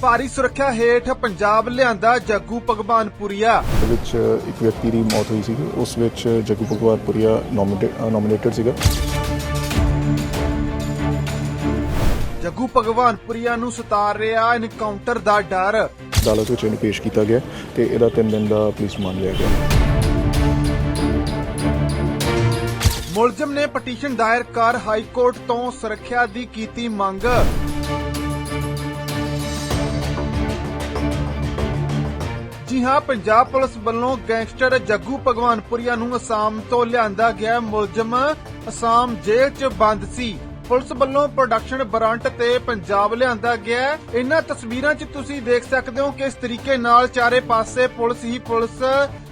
ਭਾਰੀ ਸੁਰੱਖਿਆ ਹੇਠ ਪੰਜਾਬ ਲਿਆਂਦਾ ਜੱਗੂ ਭਗਵਾਨਪੁਰੀਆ। ਵਿੱਚ ਇੱਕ ਵਿਅਕਤੀ ਦੀ ਮੌਤ ਹੋਈ ਸੀਗੀ। ਉਸ ਵਿੱਚ ਜੱਗੂ ਭਗਵਾਨਪੁਰੀਆ ਨੋਮੀਨੇਟਡ ਸੀਗਾ। ਜੱਗੂ ਭਗਵਾਨਪੁਰੀਆ ਨੂੰ ਸਤਾਰ ਰਿਹਾ ਐਨਕਾਊਂਟਰ ਦਾ ਡਰ। ਅਦਾਲਤ ਵਿੱਚ ਇਹਨੂੰ ਪੇਸ਼ ਕੀਤਾ ਗਿਆ ਤੇ ਇਹਦਾ 3 ਦਿਨ ਦਾ ਪੁਲਿਸ ਰਿਮਾਂਡ ਲਿਆ ਗਿਆ। ਮੁਲਜ਼ਮ ਨੇ ਪਟੀਸ਼ਨ ਦਾਇਰ ਕਰ ਹਾਈ ਕੋਰਟ ਤੋਂ ਸੁਰੱਖਿਆ ਦੀ ਕੀਤੀ ਮੰਗ। ਜੀ ਹਾਂ, ਪੰਜਾਬ ਪੁਲਿਸ ਵੱਲੋਂ ਗੈਂਗਸਟਰ ਜੱਗੂ ਭਗਵਾਨਪੁਰੀਆ ਨੂੰ ਅਸਾਮ ਤੋਂ ਲਿਆਂਦਾ ਗਿਆ ਮੁਲਜ਼ਮ। ਅਸਾਮ ਜੇਲ੍ਹ 'ਚ ਬੰਦ ਸੀ। ਪੁਲਿਸ ਵੱਲੋਂ ਪ੍ਰੋਡਕਸ਼ਨ ਵਾਰੰਟ ਤੇ ਪੰਜਾਬ ਲਿਆਂਦਾ ਗਿਆ। ਹੈ। ਇਹਨਾਂ ਤਸਵੀਰਾਂ 'ਚ ਤੁਸੀਂ ਦੇਖ ਸਕਦੇ ਹੋ ਕਿ ਇਸ ਤਰੀਕੇ ਨਾਲ ਚਾਰੇ ਪਾਸੇ ਪੁਲਿਸ ਹੀ ਪੁਲਿਸ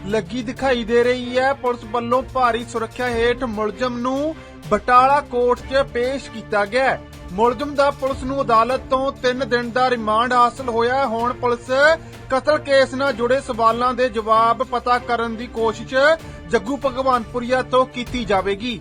ਲੱਗੀ ਦਿਖਾਈ ਦੇ ਰਹੀ ਹੈ। ਪੁਲਿਸ ਵੱਲੋਂ ਭਾਰੀ ਸੁਰੱਖਿਆ ਹੇਠ ਮੁਲਜ਼ਮ ਨੂੰ ਬਟਾਲਾ ਕੋਰਟ 'ਚ ਪੇਸ਼ ਕੀਤਾ ਗਿਆ। ਮੁਲਜ਼ਮ ਦਾ ਪੁਲਿਸ ਨੂੰ ਅਦਾਲਤ ਤੋਂ 3 ਦਿਨ ਦਾ ਰਿਮਾਂਡ ਹਾਸਲ ਹੋਇਆ ਹੁਣ ਪੁਲਿਸ ਕਤਲ ਕੇਸ ਨਾਲ ਜੁੜੇ ਸਵਾਲਾਂ ਦੇ ਜਵਾਬ ਪਤਾ ਕਰਨ ਦੀ ਕੋਸ਼ਿਸ਼ ਜੱਗੂ ਭਗਵਾਨਪੁਰੀਆ ਤੋਂ ਕੀਤੀ ਜਾਵੇਗੀ।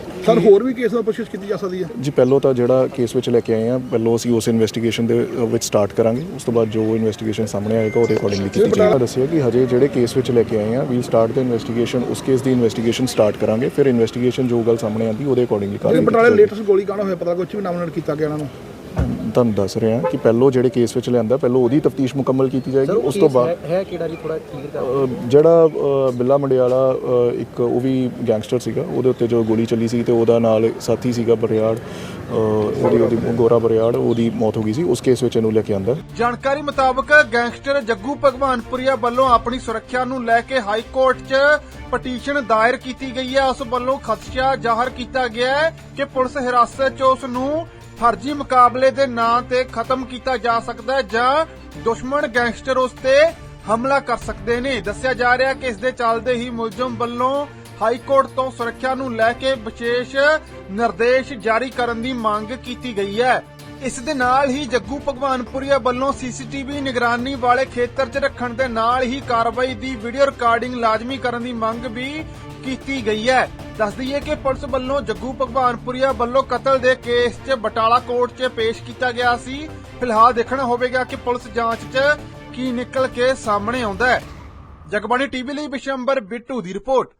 ਸਰ ਹੋਰ ਵੀ ਕੇਸ ਦਾ ਪੁੱਛਗਿੱਛ ਕੀਤੀ ਜਾ ਸਕਦੀ ਹੈ? ਜੀ ਪਹਿਲੋਂ ਤਾਂ ਜਿਹੜਾ ਕੇਸ ਵਿੱਚ ਲੈ ਕੇ ਆਏ ਆ ਪਹਿਲੋਂ ਅਸੀਂ ਉਸ ਇਨਵੈਸਟੀਗੇਸ਼ਨ ਦੇ ਵਿੱਚ ਸਟਾਰਟ ਕਰਾਂਗੇ। ਉਸ ਤੋਂ ਬਾਅਦ ਜੋ ਇਨਵੈਸਟੀਗੇਸ਼ਨ ਸਾਹਮਣੇ ਆਏਗਾ ਉਹਦੇ ਅਕੋਰਡਿੰਗਲੀ ਕੀਤੀ ਜਾਏਗਾ। ਦੱਸਿਆ ਕਿ ਹਜੇ ਜਿਹੜੇ ਕੇਸ ਵਿੱਚ ਲੈ ਕੇ ਆਏ ਆ ਵੀਲ ਸਟਾਰਟ ਦਾ ਇਨਵੈਸਟੀਗੇਸ਼ਨ ਉਸ ਕੇਸ ਦੀ ਇਨਵੈਸਟੀਗੇਸ਼ਨ ਸਟਾਰਟ ਕਰਾਂਗੇ। ਫਿਰ ਇਨਵੈਸਟੀਗੇਸ਼ਨ ਜੋ ਗੱਲ ਸਾਹਮਣੇ ਆਂਦੀ ਉਹਦੇ ਅਕੋਰਡਿੰਗਲੀ ਕਰਾਂਗੇ ਬਟਾਲੇ ਲੇਟੈਸਟ ਗੋਲੀ ਕਾਂਡ ਹੋਇਆ? ਪਤਾ ਕੁਝ ਵੀ ਨਾਮਨਡ ਕੀਤਾ ਗਿਆ ਇਹਨਾਂ ਨੂੰ। ਤੁਹਾਨੂੰ ਦੱਸ ਰਿਹਾ ਕਿ ਪਹਿਲੋਂ ਜਿਹੜੇ ਕੇਸ ਵਿੱਚ ਲਿਆਂਦਾ ਪਹਿਲੋਂ ਉਹਦੀ ਤਫਤੀਸ਼ ਮੁਕੰਮਲ ਕੀਤੀ ਜਾਏਗੀ ਉਸ ਤੋਂ ਬਾਅਦ ਹੈ ਕਿਹੜਾ ਜੀ? ਥੋੜਾ ਕਲੀਅਰ ਕਰ ਜਿਹੜਾ ਬਿੱਲਾ ਮੰਡਿਆਲਾ ਇੱਕ ਉਹ ਵੀ ਗੈਂਗਸਟਰ ਸੀਗਾ ਉਹਦੇ ਉੱਤੇ ਜੋ ਗੋਲੀ ਚੱਲੀ ਸੀ ਤੇ ਉਹਦਾ ਨਾਲ ਸਾਥੀ ਸੀਗਾ ਬਰਿਆੜ ਉਹਦੀ ਉਹਦੀ ਗੋਰਾ ਬਰਿਆੜ ਉਹਦੀ ਮੌਤ ਹੋ ਗਈ ਸੀ ਉਸ ਕੇਸ ਵਿੱਚ ਇਹਨੂੰ ਲੈ ਕੇ ਆਂਦਾ। ਜਾਣਕਾਰੀ ਮੁਤਾਬਕ ਗੈਂਗਸਟਰ ਜੱਗੂ ਭਗਵਾਨਪੁਰੀਆ ਵੱਲੋਂ ਆਪਣੀ ਸੁਰੱਖਿਆ ਨੂੰ ਲੈ ਕੇ ਹਾਈ ਕੋਰਟ 'ਚ ਪਟੀਸ਼ਨ ਦਾਇਰ ਕੀਤੀ ਗਈ ਹੈ। ਉਸ ਵੱਲੋਂ ਖਦਸ਼ਾ ਜ਼ਾਹਰ ਕੀਤਾ ਗਿਆ ਹੈ ਕਿ ਪੁਲਿਸ ਹਿਰਾਸਤ 'ਚ ਉਸ ਨੂੰ ਫਰਜ਼ੀ ਮੁਕਾਬਲੇ ਦੇ ਨਾਂ ਤੇ ਖਤਮ ਕੀਤਾ ਜਾ ਸਕਦਾ ਹੈ ਜਾਂ ਦੁਸ਼ਮਣ ਗੈਂਗਸਟਰ ਉਸ ਤੇ ਹਮਲਾ ਕਰ ਸਕਦੇ ਨੇ। ਦੱਸਿਆ ਜਾ ਰਿਹਾ ਕਿ ਇਸ ਦੇ ਚੱਲਦੇ ਹੀ ਮੁਲਜ਼ਮ ਵੱਲੋਂ ਹਾਈ ਕੋਰਟ ਤੋਂ ਸੁਰੱਖਿਆ ਨੂੰ ਲੈ ਕੇ ਵਿਸ਼ੇਸ਼ ਨਿਰਦੇਸ਼ ਜਾਰੀ ਕਰਨ ਦੀ ਮੰਗ ਕੀਤੀ ਗਈ ਹੈ। ਇਸ ਦੇ ਨਾਲ ਹੀ ਜੱਗੂ ਭਗਵਾਨਪੁਰੀਆ ਵੱਲੋਂ ਸੀਸੀਟੀਵੀ ਨਿਗਰਾਨੀ ਵਾਲੇ ਖੇਤਰ 'ਚ ਰੱਖਣ ਦੇ ਨਾਲ ਹੀ ਕਾਰਵਾਈ ਦੀ ਵੀਡੀਓ ਰਿਕਾਰਡਿੰਗ ਲਾਜ਼ਮੀ ਕਰਨ ਦੀ ਮੰਗ ਵੀ ਕੀਤੀ ਗਈ ਹੈ। ਦੱਸ ਦਈਏ ਕਿ ਪੁਲਿਸ ਵੱਲੋਂ ਜੱਗੂ ਭਗਵਾਨਪੁਰੀਆ ਵੱਲੋਂ ਕਤਲ ਦੇ ਕੇਸ 'ਚ ਬਟਾਲਾ ਕੋਰਟ 'ਚ ਪੇਸ਼ ਕੀਤਾ ਗਿਆ ਸੀ। ਫਿਲਹਾਲ ਦੇਖਣਾ ਹੋਵੇਗਾ ਕਿ ਪੁਲਿਸ ਜਾਂਚ 'ਚ ਕੀ ਨਿਕਲ ਕੇ ਸਾਹਮਣੇ ਆਉਂਦਾ ਹੈ। ਜਗਬਾਣੀ ਟੀਵੀ ਲਈ ਵਿਸ਼ੰਬਰ ਬਿੱਟੂ ਦੀ ਰਿਪੋਰਟ।